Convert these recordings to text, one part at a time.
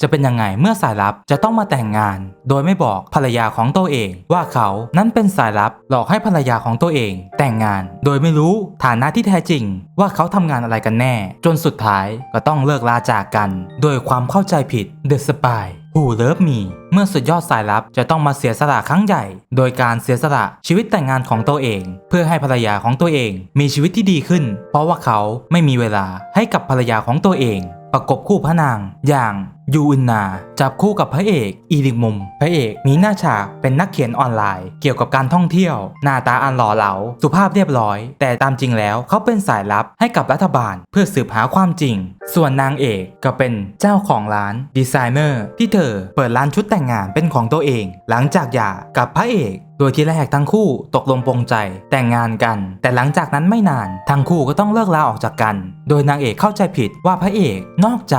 จะเป็นยังไงเมื่อสายลับจะต้องมาแต่งงาน โดยไม่บอกภรรยาของตัวเอง ว่าเขานั้นเป็นสายลับหลอกให้ภรรยาของตัวเอง แต่งงาน โดยไม่รู้ฐานะที่แท้จริง ว่าเขาทำงานอะไรกันแน่ จนสุดท้ายก็ต้องเลิกลาจากกัน โดยความเข้าใจผิด The Spy หูเลิฟมีเมื่อสุดยอดสายลับจะต้องมาเสียสละครั้งใหญ่ โดยการเสียสละชีวิตแต่งงานของตัวเอง เพื่อให้ภรรยาของตัวเอง มีชีวิตที่ดีขึ้น เพราะว่าเขาไม่มีเวลาให้กับภรรยาของตัวเอง ประกบคู่พระนางอย่าง ยูอินนาจับคู่กับพระเอกอีลิกมุม พระเอกมีหน้าฉากเป็นนักเขียนออนไลน์ เกี่ยวกับการท่องเที่ยว หน้าตาอันหล่อเหลา สุภาพเรียบร้อย แต่ตามจริงแล้วเขาเป็นสายลับให้กับรัฐบาล เพื่อสืบหาความจริง ส่วนนางเอกก็เป็นเจ้าของร้านดีไซเนอร์ที่เธอเปิดร้านชุดแต่งงานเป็นของตัวเอง หลังจากหย่ากับพระเอกโดยที่แรกทั้งคู่ตกลงปรงใจแต่งงานกัน แต่หลังจากนั้นไม่นาน ทั้งคู่ก็ต้องเลิกลาออกจากกัน โดยนางเอกเข้าใจผิดว่าพระเอกนอกใจ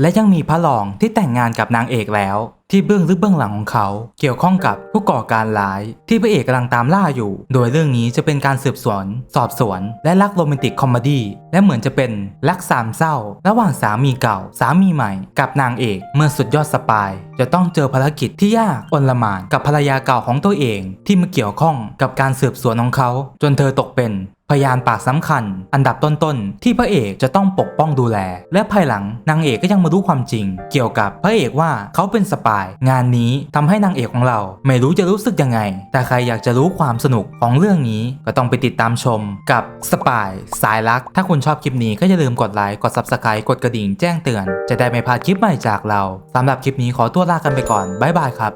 และยังมีพระรองที่แต่งงานกับนางเอกแล้ว ที่เบื้องลึกเบื้องหลังของเขา เกี่ยวข้องกับผู้ก่อการร้าย ที่พระเอกกำลังตามล่าอยู่ โดยเรื่องนี้จะเป็นการสืบสวน สอบสวน และรักโรแมนติกคอมเมดี้และเหมือนจะเป็นรักสามเศร้า ระหว่างสามีเก่า สามีใหม่ กับนางเอกเมื่อสุดยอดสปาย จะต้องเจอภารกิจที่ยากอนลหมานกับภรรยาเก่าของตัวเอง ที่มาเกี่ยวข้องกับการสืบสวนของเขา จนเธอตกเป็นพยานปากสำคัญ อันดับต้นๆ ที่พระเอกจะต้องปกป้องดูแล และภายหลังนางเอกก็ยังมารู้ความจริง เกี่ยวกับพระเอกว่าเขาเป็นสปายงานนี้ทำให้นางเอกของเราไม่รู้จะรู้สึกยังไง แต่ใครอยากจะรู้ความสนุกของเรื่องนี้ก็ต้องไปติดตามชมกับสปายสายลัก ถ้าคุณชอบคลิปนี้ก็อย่าลืมกดไลค์ กด subscribe กดกระดิ่งแจ้งเตือน จะได้ไม่พลาดคลิปใหม่จากเราสำหรับคลิปนี้ขอตัวลากันไปก่อนบ๊ายบายครับ